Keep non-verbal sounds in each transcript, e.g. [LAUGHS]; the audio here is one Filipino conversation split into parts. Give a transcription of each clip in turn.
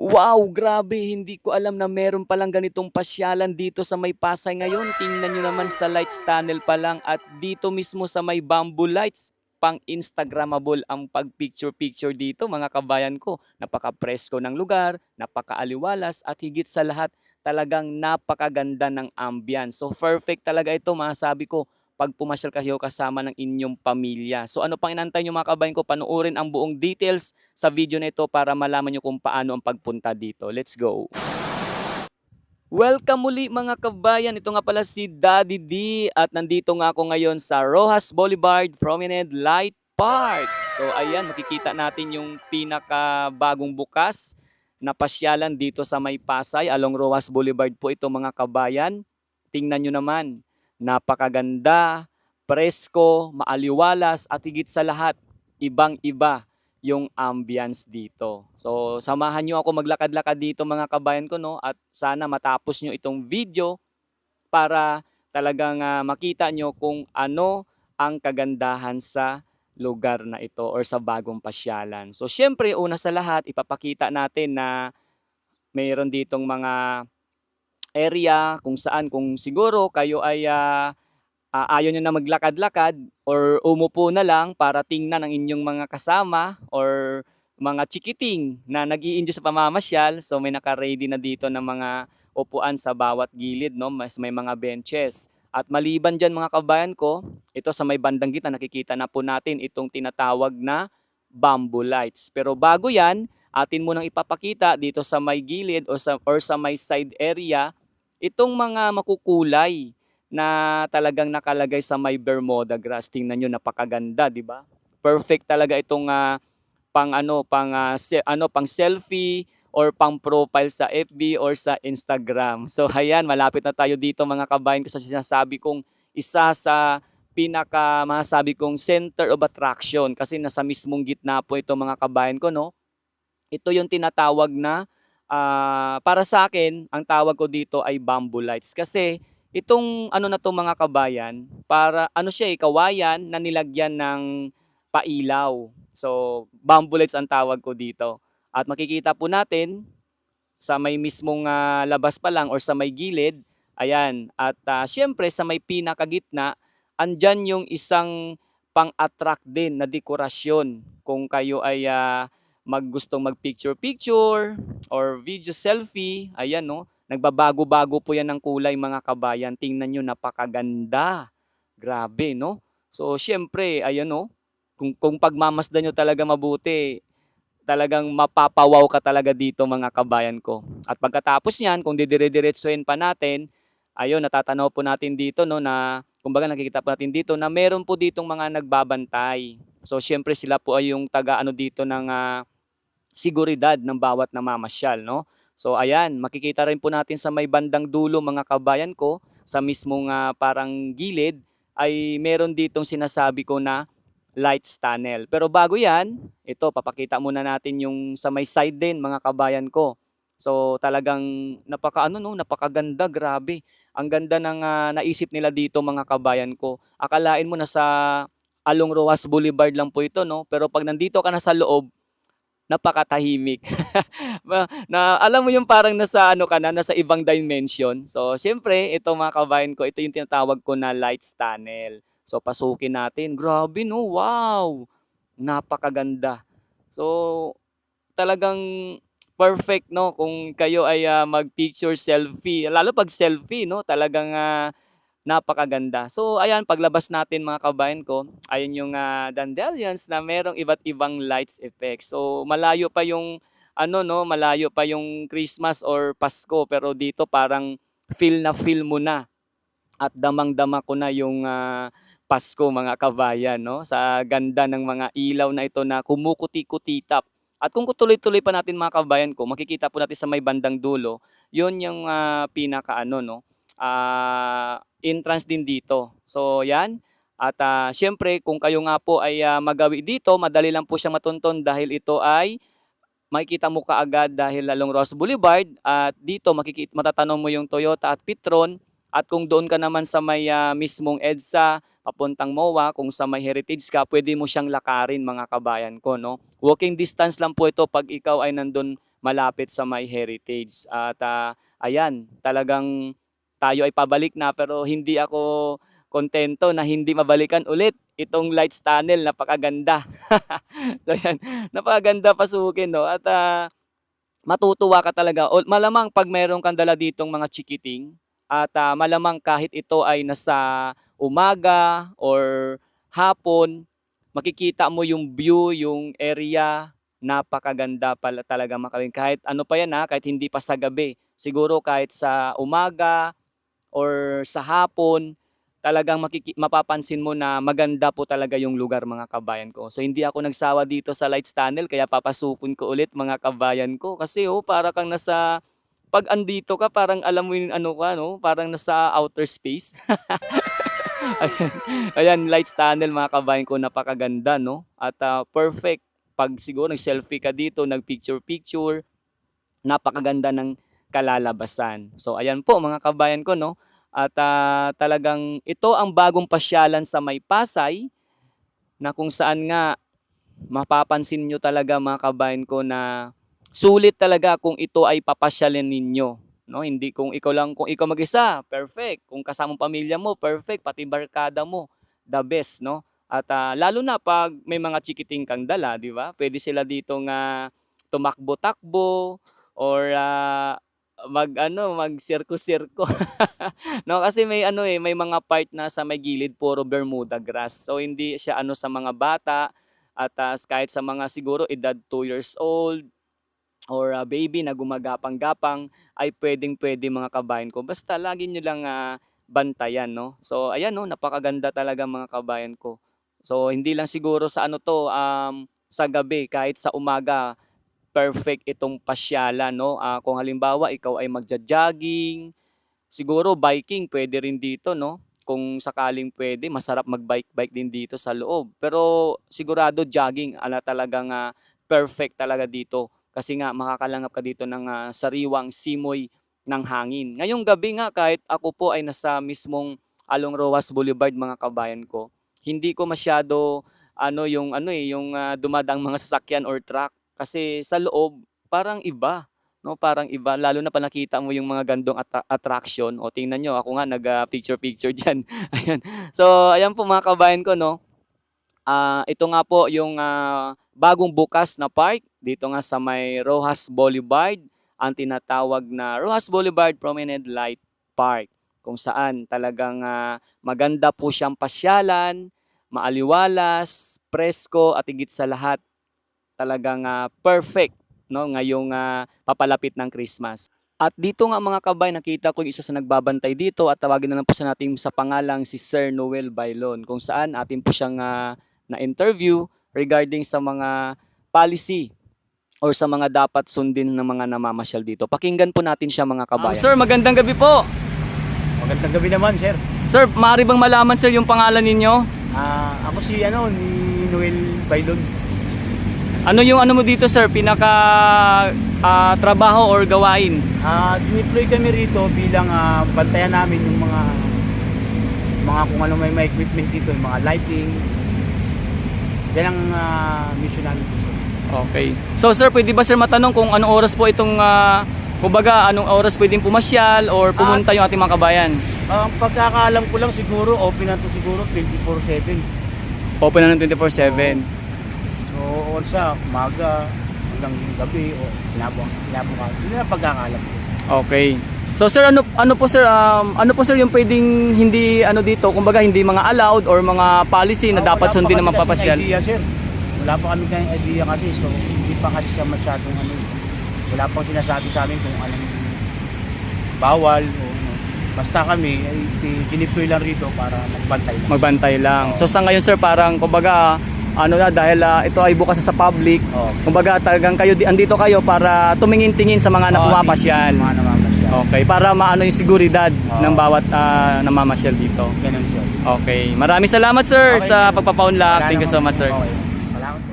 Wow, grabe! Hindi ko alam na meron palang ganitong pasyalan dito sa may Pasay ngayon. Tingnan nyo naman sa lights tunnel pa lang at dito mismo sa may bamboo lights, pang Instagrammable ang pag-picture-picture dito mga kabayan ko. Napaka-presko ng lugar, napaka-aliwalas at higit sa lahat talagang napakaganda ng ambience. So perfect talaga ito masasabi ko pag pumasyal kayo kasama ng inyong pamilya. So ano pang inantay nyo mga kabayan ko, panuorin ang buong details sa video na ito para malaman nyo kung paano ang pagpunta dito. Let's go! Welcome muli mga kabayan. Ito nga pala si Daddy D at nandito nga ako ngayon sa Rojas Boulevard Promenade Light Park. So ayan, makikita natin yung pinakabagong bukas na pasyalan dito sa May Pasay along Rojas Boulevard po ito mga kabayan. Tingnan nyo naman, napakaganda, presko, maaliwalas at higit sa lahat, ibang-iba yung ambience dito. So, samahan nyo ako maglakad-lakad dito mga kabayan ko, no? At sana matapos nyo itong video para talagang ah, makita nyo kung ano ang kagandahan sa lugar na ito or sa bagong pasyalan. So, syempre, una sa lahat, ipapakita natin na mayroon ditong mga area kung saan kung siguro kayo ay ah, ah, ayaw nyo na maglakad-lakad or umupo na lang para tingnan ang inyong mga kasama or mga chikiting na nag enjoy sa pamamasyal. So may naka-ready na dito ng mga upuan sa bawat gilid, no? Mas may mga benches. At maliban dyan mga kabayan ko, ito sa may bandang gitna, nakikita na po natin itong tinatawag na bamboo lights. Pero bago yan, atin munang ipapakita dito sa may gilid or sa, or sa may side area, itong mga makukulay na talagang nakalagay sa may Bermuda grass. Tingnan nyo, napakaganda, di ba? Perfect talaga itong ah, pang ano, pang ah, se- ano, pang selfie or pang profile sa FB or sa Instagram. So ayan, malapit na tayo dito mga kabayan ko sa sinasabi kong isa sa pinaka masasabi kong center of attraction kasi nasa mismong gitna po ito mga kabayan ko no. Ito yung tinatawag na ah, para sa akin, ang tawag ko dito ay bamboo lights kasi itong ano na to mga kabayan, para ano siya eh, kawayan na nilagyan ng pailaw. So, bamboo lights ang tawag ko dito. At makikita po natin sa may mismong ah, labas pa lang or sa may gilid, ayan. At ah, syempre sa may pinakagitna, andyan yung isang pang-attract din na dekorasyon kung kayo ay ah, maggustong mag-picture-picture or video selfie, ayan no, nagbabago-bago po yan ng kulay mga kabayan. Tingnan nyo, napakaganda. Grabe, no? So, syempre, ayan no, kung, kung pagmamasdan nyo talaga mabuti, talagang mapapawaw ka talaga dito mga kabayan ko. At pagkatapos niyan, kung didire-diretsuhin pa natin, ayun, natatanaw po natin dito no na kumbaga nakikita po natin dito na meron po ditong mga nagbabantay. So syempre sila po ay yung taga ano dito ng ah, seguridad ng bawat namamasyal, no? So ayan, makikita rin po natin sa may bandang dulo mga kabayan ko, sa mismong ah, parang gilid, ay meron ditong sinasabi ko na lights tunnel. Pero bago yan, ito, papakita muna natin yung sa may side din mga kabayan ko. So talagang napaka ano no, napakaganda, grabe. Ang ganda ng ah, naisip nila dito mga kabayan ko. Akalain mo na sa Along Rojas Boulevard lang po ito no, pero pag nandito ka na sa loob, napakatahimik. [LAUGHS] Na alam mo yung parang nasa ano ka na, nasa ibang dimension. So siyempre, ito mga kabayan ko, ito yung tinatawag ko na lights tunnel. So pasukin natin. Grabe no, wow. Napakaganda. So talagang perfect no kung kayo ay ah, mag-picture selfie. Lalo pag selfie no, talagang ah, napakaganda. So ayan, paglabas natin mga kabayan ko, ayun yung ah, dandelions na merong iba't ibang lights effects. So malayo pa yung ano no, malayo pa yung Christmas or Pasko pero dito parang feel na feel mo na at damang-dama ko na yung ah, Pasko mga kabayan no sa ganda ng mga ilaw na ito na kumukuti-kutitap. At kung tuloy-tuloy pa natin mga kabayan ko, makikita po natin sa may bandang dulo, yun yung ah, pinaka ano no, ah, entrance din dito. So yan. At ah, syempre kung kayo nga po ay ah, magawi dito, madali lang po siya matunton dahil ito ay makikita mo kaagad dahil lalong Ross Boulevard at dito makikita matatanong mo yung Toyota at Petron at kung doon ka naman sa may ah, mismong EDSA papuntang MOA kung sa may heritage ka pwede mo siyang lakarin mga kabayan ko no walking distance lang po ito pag ikaw ay nandun malapit sa My Heritage. At ah, ayan, talagang tayo ay pabalik na pero hindi ako kontento na hindi mabalikan ulit itong lights tunnel. Napakaganda. [LAUGHS] so, ayan, napakaganda pasukin, no? At ah, matutuwa ka talaga. O, malamang pag meron kang dala ditong mga chikiting at ah, malamang kahit ito ay nasa umaga or hapon, makikita mo yung view, yung area, napakaganda pala talaga makawin. Kahit ano pa yan ha, kahit hindi pa sa gabi. Siguro kahit sa umaga or sa hapon, talagang makiki- mapapansin mo na maganda po talaga yung lugar mga kabayan ko. So hindi ako nagsawa dito sa Lights Tunnel kaya papasupon ko ulit mga kabayan ko. Kasi oh para kang nasa pag andito ka parang alam mo yung ano ka no, parang nasa outer space. [LAUGHS] ayan, ayan, Lights Tunnel mga kabayan ko napakaganda no? At ah, perfect. Pag siguro nag-selfie ka dito, nag-picture-picture, napakaganda ng kalalabasan. So ayan po mga kabayan ko no. At ah, talagang ito ang bagong pasyalan sa May Pasay na kung saan nga mapapansin nyo talaga mga kabayan ko na sulit talaga kung ito ay papasyalin ninyo. No, hindi kung ikaw lang kung ikaw mag-isa, perfect. Kung kasama pamilya mo, perfect. Pati barkada mo, the best, no? At ah, lalo na pag may mga chikiting kang dala, di ba? Pwede sila dito nga tumakbo-takbo or ah, mag ano, mag sirko-sirko. [LAUGHS] no, kasi may ano eh, may mga part na sa may gilid puro Bermuda grass. So hindi siya ano sa mga bata at ah, kahit sa mga siguro edad 2 years old or ah, baby na gumagapang-gapang ay pwedeng-pwede mga kabayan ko. Basta lagi nyo lang ah, bantayan, no? So ayan no, napakaganda talaga mga kabayan ko. So hindi lang siguro sa ano to um, sa gabi kahit sa umaga perfect itong pasyalan no. Ah, kung halimbawa ikaw ay magja-jogging, siguro biking pwede rin dito no. Kung sakaling pwede, masarap mag-bike-bike din dito sa loob. Pero sigurado jogging ala talagang ah, perfect talaga dito kasi nga makakalangap ka dito ng ah, sariwang simoy ng hangin. Ngayong gabi nga kahit ako po ay nasa mismong Along Rojas Boulevard mga kabayan ko, hindi ko masyado ano yung ano eh yung ah, dumadang mga [LAUGHS] sasakyan or truck kasi sa loob parang iba no? Parang iba lalo na pa nakita mo yung mga gandong attra- attraction. O tingnan nyo ako nga nag ah, picture picture [LAUGHS] diyan ayan. So ayan po mga kabayan ko no? Ah, ito nga po yung ah, bagong bukas na park dito nga sa may Rojas Boulevard, ang tinatawag na Rojas Boulevard Promenade Light Park kung saan talagang ah, maganda po siyang pasyalan, maaliwalas, presko at higit sa lahat talagang ah, perfect no ngayong ah, papalapit ng Christmas. At dito nga mga kabay, nakita ko yung isa sa nagbabantay dito at tawagin na lang po siya natin sa pangalang si Sir Noel Bailon kung saan atin po siyang ah, na-interview regarding sa mga policy or sa mga dapat sundin ng mga namamasyal dito. Pakinggan po natin siya mga kabayan. sir, magandang gabi po. Magandang gabi naman, sir. Sir, maaari bang malaman sir yung pangalan ninyo? Ah, ako si ano ni Noel Bailon. Ano yung ano mo dito sir, pinaka ah, trabaho or gawain? Ah, dineploy kami rito bilang ah, bantayan namin yung mga mga kung ano may, may equipment dito, yung mga lighting. Yan ang ah, mission namin dito. Okay. So sir, pwede ba sir matanong kung anong oras po itong ah, kumbaga anong oras pwedeng pumasyal or pumunta yung ating mga kabayan? Ang pagkakaalam ko lang siguro, open na to siguro 24-7. Open na ng 24/7. So, all sa umaga hanggang gabi o pinabang, pinabukas. Yun ang pagkakaalam ko. Okay. So sir, ano ano po sir um, ano po sir yung pwedeng hindi ano dito, kumbaga hindi mga allowed or mga policy na Ah, dapat wala sundin pa ng kami kasing magpapasyal? idea, sir. Wala pa kami kayong idea kasi so hindi pa kasi sa masyadong ano. Wala pang sinasabi sa amin kung anong bawal o ano. Basta kami ay dineploy lang rito para magbantay lang. Magbantay lang. So sa ngayon sir, parang kumbaga ano na dahil ah, ito ay bukas sa public, Oo. kumbaga talagang kayo di- andito kayo para tumingin-tingin sa mga Oo, napumapasyal. Mga namamasyal. Okay, para maano yung seguridad Oo. ng bawat ah, namamasyal dito. Ganun sir. Okay. Maraming salamat sir Okay, sa sir. pagpapaunlak. Thank you so much sir. Okay. Salamat po.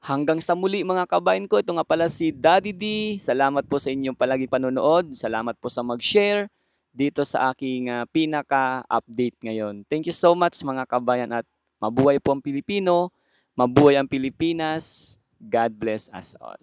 Hanggang sa muli mga kabayan ko, ito nga pala si Daddy D. Salamat po sa inyong palagi panonood. Salamat po sa mag-share dito sa aking ah, pinaka-update ngayon. Thank you so much mga kabayan at Mabuhay po ang Pilipino, mabuhay ang Pilipinas. God bless us all.